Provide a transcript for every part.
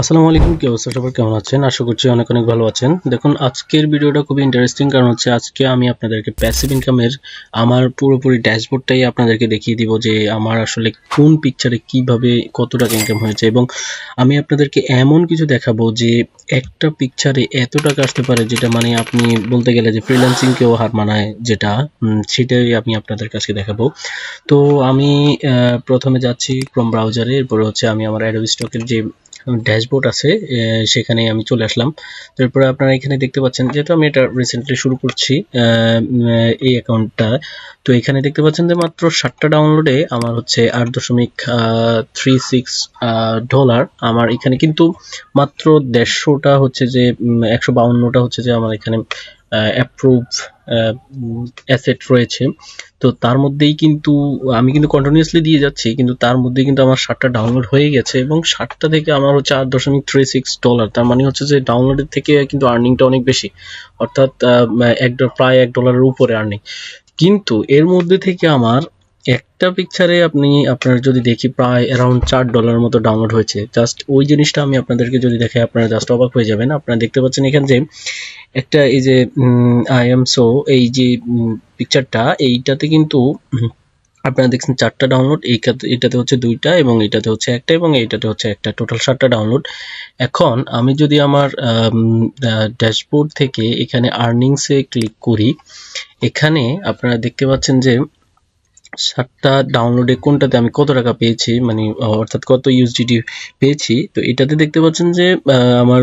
আসসালামু আলাইকুম, কি অবস্থা কেমন আছেন? আশা করছি অনেক অনেক ভালো আছেন। দেখুন, আজকের ভিডিওটা খুবই ইন্টারেস্টিং কারণ হচ্ছে আজকে আমি আপনাদেরকে প্যাসিভ ইনকামের আমার পুরোপুরি ড্যাশবোর্ডটাই আপনাদেরকে দেখিয়ে দিব যে আমার আসলে কোন পিকচারে কীভাবে কত টাকা ইনকাম হয়েছে এবং আমি আপনাদেরকে এমন কিছু দেখাবো যে একটা পিকচারে এত টাকা আসতে পারে যেটা মানে আপনি বলতে গেলে যে ফ্রিল্যান্সিংকেও হার মানায় যেটা সেটাই আমি আপনাদের কাছে দেখাবো। তো আমি প্রথমে যাচ্ছি ক্রোম ব্রাউজারে এরপরে হচ্ছে আমি আমার অ্যাডোবি স্টকের যে ড্যাশবোর্ড আছে সেখানে আমি চলে আসলাম। তারপরে আপনারা এখানে দেখতে পাচ্ছেন, যেহেতু আমি এটা রিসেন্টলি শুরু করছি এই অ্যাকাউন্টটা তো এখানে দেখতে পাচ্ছেন যে মাত্র ষাটটা ডাউনলোডে আমার হচ্ছে আট দশমিক থ্রি সিক্স ডলার আমার এখানে কিন্তু মাত্র দেড়শোটা হচ্ছে যে একশো বাউন্নটা হচ্ছে যে আমার এখানে অ্যাপ্রুভ অ্যাসেট রয়েছে। তো তার মধ্যেই কিন্তু, আমি কিন্তু কন্টিনিউসলি দিয়ে যাচ্ছি, কিন্তু তার মধ্যেই কিন্তু আমার ষাটটা ডাউনলোড হয়ে গেছে এবং ষাটটা থেকে আমার হচ্ছে আট দশমিক থ্রি সিক্স ডলার তার মানে হচ্ছে যে ডাউনলোডের থেকে কিন্তু আর্নিংটা অনেক বেশি। অর্থাৎ এক, প্রায় এক ডলারের উপরে আর্নিং কিন্তু এর মধ্যে থেকে আমার একটা পিকচারে আপনি, আপনার যদি দেখি প্রায় অ্যারাউন্ড চার ডলার মতো ডাউনলোড হয়েছে জাস্ট ওই জিনিসটা আমি আপনাদেরকে যদি দেখাই আপনারা জাস্ট অবাক হয়ে যাবেন, আপনারা দেখতে পাচ্ছেন এখানে যে একটা এই যে আই এম সো এই যে পিকচারটা এইটাতে কিন্তু আপনারা দেখছেন চারটা ডাউনলোড এটাতে হচ্ছে দুইটা এবং এটাতে হচ্ছে একটা এবং এইটাতে হচ্ছে একটা টোটাল সাতটা ডাউনলোড এখন আমি যদি আমার ড্যাশবোর্ড থেকে এখানে আর্নিংসে ক্লিক করি, এখানে আপনারা দেখতে পাচ্ছেন যে সাতটা ডাউনলোডে কোনটাতে আমি কত টাকা পেয়েছি মানে অর্থাৎ কত ইউএসডিটি পেয়েছি, তো এটাতে দেখতে পাচ্ছেন যে আমার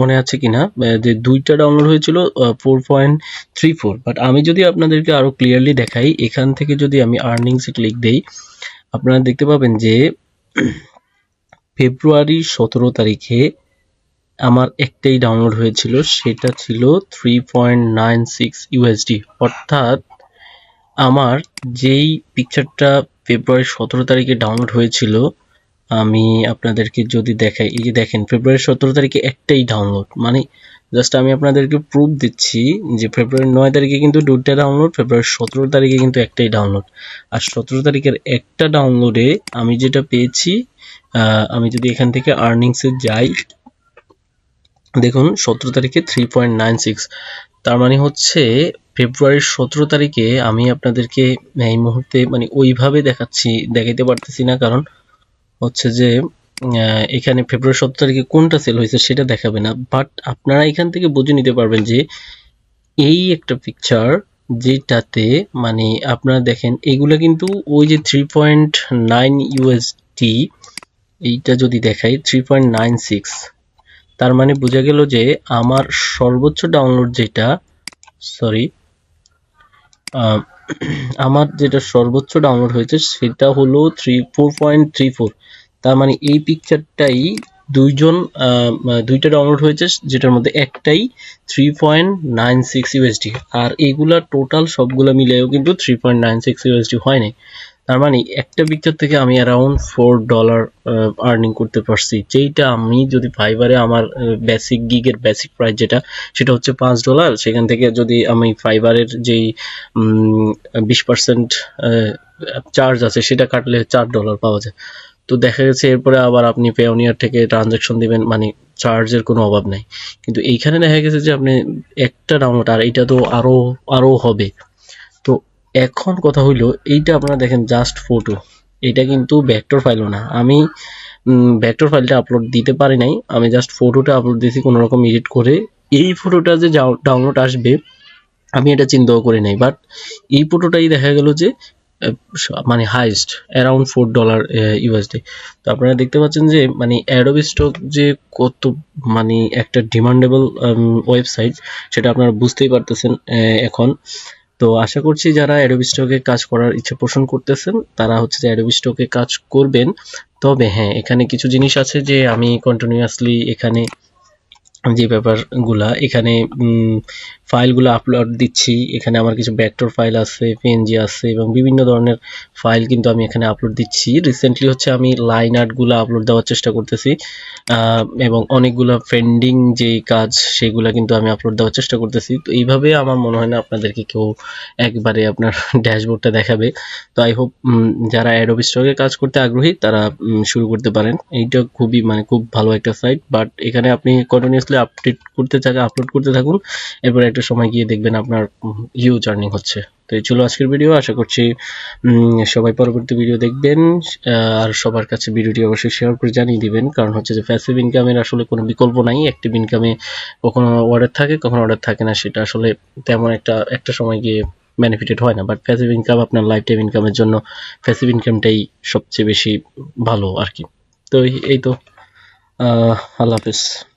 মনে আছে কিনা যে দুইটা ডাউনলোড হয়েছিল four point three four but আমি যদি আপনাদেরকে আরও ক্লিয়ারলি দেখাই, এখান থেকে যদি আমি আর্নিংসে ক্লিক দেই, আপনারা দেখতে পাবেন যে, ফেব্রুয়ারি সতেরো তারিখে আমার একটাই ডাউনলোড হয়েছিল, সেটা ছিল three point nine six USD অর্থাৎ আমার যেই পিকচারটা ফেব্রুয়ারি সতেরো তারিখে ডাউনলোড হয়েছিল, আমি আপনাদেরকে যদি দেখাই, এই যে দেখেন ফেব্রুয়ারি সতেরো তারিখে একটাই ডাউনলোড মানে জাস্ট আমি আপনাদেরকে প্রুফ দিচ্ছি যে ফেব্রুয়ারি নয় তারিখে কিন্তু দুটা ডাউনলোড ফেব্রুয়ারি সতেরো তারিখে কিন্তু একটাই ডাউনলোড আর সতেরো তারিখের একটা ডাউনলোডে আমি যেটা পেয়েছি আমি যদি এখান থেকে আর্নিংসে যাই, দেখুন, সতেরো তারিখে থ্রি পয়েন্ট নাইন সিক্স তার মানে হচ্ছে ফেব্রুয়ারির সতেরো তারিখে আমি আপনাদেরকে এই মুহূর্তে মানে ওইভাবে দেখাচ্ছি, দেখাইতে পারতেছি না। কারণ হচ্ছে যে এখানে ফেব্রুয়ারি সতেরো তারিখে কোনটা সেল হয়েছে সেটা দেখাবে না। বাট আপনারা এখান থেকে বুঝে নিতে পারবেন যে, এই একটা পিকচার যেটাতে মানে আপনারা দেখেন, এগুলা কিন্তু ওই যে থ্রি পয়েন্ট নাইন ইউএসডি এইটা যদি দেখাই থ্রি পয়েন্ট নাইন সিক্স তার মানে বোঝা গেল যে আমার সর্বোচ্চ ডাউনলোড যেটা সরি আমার যেটা সর্বোচ্চ ডাউনলোড হয়েছে সেটা হলো three four point three four তার মানে এই পিকচারটাই দুইজন দুইটা ডাউনলোড হয়েছে যেটার মধ্যে একটাই three point nine six USD আর এগুলা টোটাল সবগুলো মিলেও কিন্তু three point nine six USD হয়নি তার মানে একটা পিকচার থেকে আমি অ্যারাউন্ড ফোর ডলার আর্নিং করতে পারছি। যেইটা আমি যদি ফাইবারে আমার বেসিক গিগের বেসিক প্রাইস যেটা, সেটা হচ্ছে পাঁচ ডলার সেখান থেকে যদি আমি ফাইবারের যেই বিশ পার্সেন্ট চার্জ আছে, সেটা কাটলে চার ডলার পাওয়া যায়। তো দেখা গেছে এরপরে আবার আপনি পেওনিয়ার থেকে ট্রানজাকশন দিবেন মানে চার্জের কোনো অভাব নাই। কিন্তু এইখানে দেখা গেছে যে আপনি একটা ডাউনলোড আর এটা তো আরও আরও হবে। এখন কথা হইল, এইটা আপনারা দেখেন জাস্ট ফটো এটা কিন্তু ভেক্টর ফাইলও না। আমি ভেক্টর ফাইলটা আপলোড দিতে পারি নাই। আমি জাস্ট ফটোটা আপলোড দিয়েছি কোনো রকম এডিট করে। এই ফটোটা যে ডাউনলোড আসবে, আমি এটা চিন্তাও করি নাই। বাট এই ফটোটাই দেখা গেল যে মানে highest around four dollar USD তো আপনারা দেখতে পাচ্ছেন যে মানে অ্যাডোবি স্টক যে কত মানে একটা ডিমান্ডেবল ওয়েবসাইট সেটা আপনারা বুঝতেই পারতেছেন এখন। তো আশা করছি যারা অ্যাডোবি স্টকে কাজ করার ইচ্ছে পোষণ করতেছেন, তারা হচ্ছে যে অ্যাডোবি স্টকে কাজ করবেন। তবে হ্যাঁ এখানে কিছু জিনিস আছে যে আমি কন্টিনিউয়াসলি এখানে যে ব্যাপারগুলা, এখানে ফাইলগুলো আপলোড দিচ্ছি। এখানে আমার কিছু ভেক্টর ফাইল আছে পিএনজি আছে এবং বিভিন্ন ধরনের ফাইল কিন্তু আমি এখানে আপলোড দিচ্ছি। রিসেন্টলি হচ্ছে আমি লাইন আর্টগুলো আপলোড দেওয়ার চেষ্টা করতেছি। এবং অনেকগুলো পেন্ডিং যে কাজ সেগুলো কিন্তু আমি আপলোড দেওয়ার চেষ্টা করতেছি। তো এইভাবে আমার মনে হয় না আপনাদেরকে কেউ একবারে আপনার ড্যাশবোর্ডটা দেখাবে। তো আই হোপ যারা অ্যাডোবি স্টকে কাজ করতে আগ্রহী, তারা শুরু করতে পারেন। এইটা খুবই মানে খুব ভালো একটা সাইট বাট এখানে আপনি কন্টিনিউসলি আপডেট করতে থাকুন আপলোড করতে থাকুন। এরপর সময় গিয়ে দেখবেন আপনার হিউজ আর্নিং হচ্ছে। তো এই ছিল আজকের ভিডিও আশা করছি সবাই পরবর্তী ভিডিও দেখবেন আর সবার কাছে ভিডিওটি অবশ্যই শেয়ার করে জানিয়ে দিবেন। কারণ হচ্ছে যে প্যাসিভ ইনকামের আসলে কোনো বিকল্প নাই। অ্যাক্টিভ ইনকামে কখনো অর্ডার থাকে, কখনো অর্ডার থাকে না। সেটা আসলে তেমন একটা একটা সময় গিয়ে বেনিফিটেড হয় না। বাট প্যাসিভ ইনকাম আপনার লাইফ টাইম ইনকামের জন্য প্যাসিভ ইনকামটাই সবচেয়ে বেশি ভালো আর কি। তো এই- তো। আল্লাহ হাফেজ।